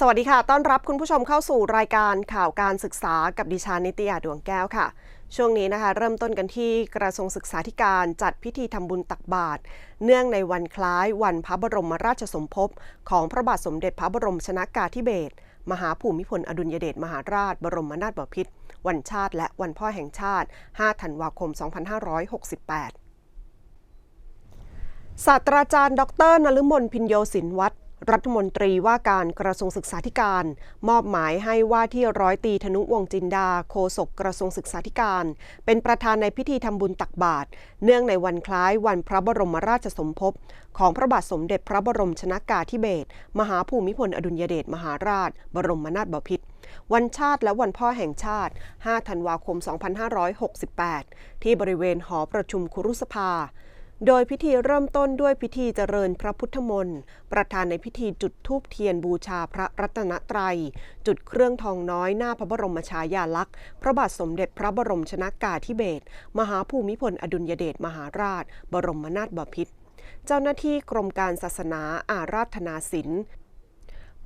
สวัสดีค่ะ ต้อนรับคุณผู้ชมเข้าสู่รายการข่าวการศึกษากับดิฉันนิตยาดวงแก้วค่ะ ช่วงนี้นะคะ เริ่มต้นกันที่กระทรวงศึกษาธิการจัดพิธีทำบุญตักบาตรเนื่องในวันคล้ายวันพระบรมราชสมภพของพระบาทสมเด็จพระบรมชนากาธิเบศรมหาภูมิพลอดุลยเดชมหาราช บรมนาถบพิตรวันชาติ และวันพ่อแห่งชาติ 5 ธันวาคม 2568ศาสตราจารย์ ดรนฤมลพินโยสินวัตร รัฐมนตรีว่าการกระทรวงศึกษาธิการ มอบหมายให้ว่าที่ร้อยตีธนุวงจินดาโฆษกกระทรวงศึกษาธิการ เป็นประธานในพิธีทำบุญตักบาตรเนื่องในวันคล้ายวันพระบรมราชสมภพของพระบาทสมเด็จพระบรมชนากาธิเบศรมหาภูมิพลอดุลยเดชมหาราช บรมนาถบพิตรวันชาติและวันพ่อแห่งชาติ 5 ธันวาคม 2568 ที่บริเวณหอประชุมคุรุสภา โดยพิธีเริ่มต้นด้วยพิธีเจริญพระพุทธมนต์ประธานในพิธีจุดธูปเทียนบูชาพระรัตนตรัย จุดเครื่องทองน้อยหน้าพระบรมฉายาลักษณ์ พระบาทสมเด็จพระบรมชนากาธิเบศรมหาภูมิพลอดุลยเดชมหาราช บรมนาถบพิตรเจ้าหน้าที่กรมการศาสนาอาราธนาศิลป์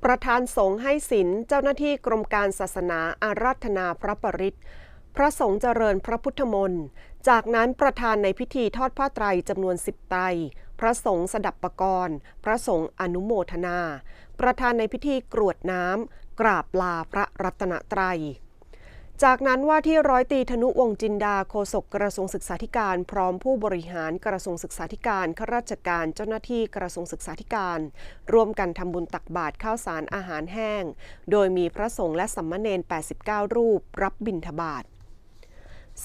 ประธานสงฆ์ให้ศิลเจ้าหน้าที่กรมการศาสนาอาราธนาพระปริตร พระสงฆ์เจริญพระพุทธมนต์จากนั้นประธานในพิธีทอดผ้าไตรจำนวนสิบไตร พระสงฆ์สดับปรกรณ์ พระสงฆ์อนุโมทนา ประธานในพิธีกรวดน้ำกราบลาพระรัตนตรัย จากนั้นว่าที่ร้อยตีธนุวงจินดาโฆษกกระทรวงศึกษาธิการ พร้อมผู้บริหารกระทรวงศึกษาธิการข้าราชการเจ้าหน้าที่กระทรวงศึกษาธิการ ร่วมกันทำบุญตักบาตรข้าวสารอาหารแห้ง โดยมีพระสงฆ์และสัมมาเนน89 รูปรับบิณฑบาต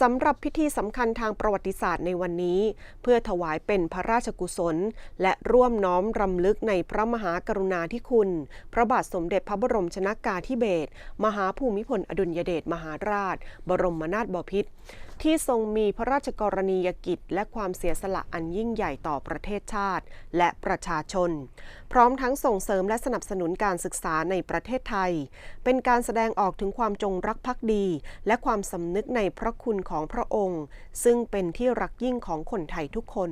สำหรับพิธีสำคัญทางประวัติศาสตร์ในวันนี้ เพื่อถวายเป็นพระราชกุศล และร่วมน้อมรำลึกในพระมหากรุณาธิคุณ พระบาทสมเด็จพระบรมชนากาธิเบศรมหาภูมิพลอดุลยเดชมหาราช บรมนาถบพิตรที่ทรงมีพระราชกรณียกิจ และความเสียสละอันยิ่งใหญ่ต่อประเทศชาติ และประชาชน พร้อมทั้งส่งเสริมและสนับสนุนการศึกษาในประเทศไทย เป็นการแสดงออกถึงความจงรักภักดี และความสำนึกในพระคุณของพระองค์ ซึ่งเป็นที่รักยิ่งของคนไทยทุกคน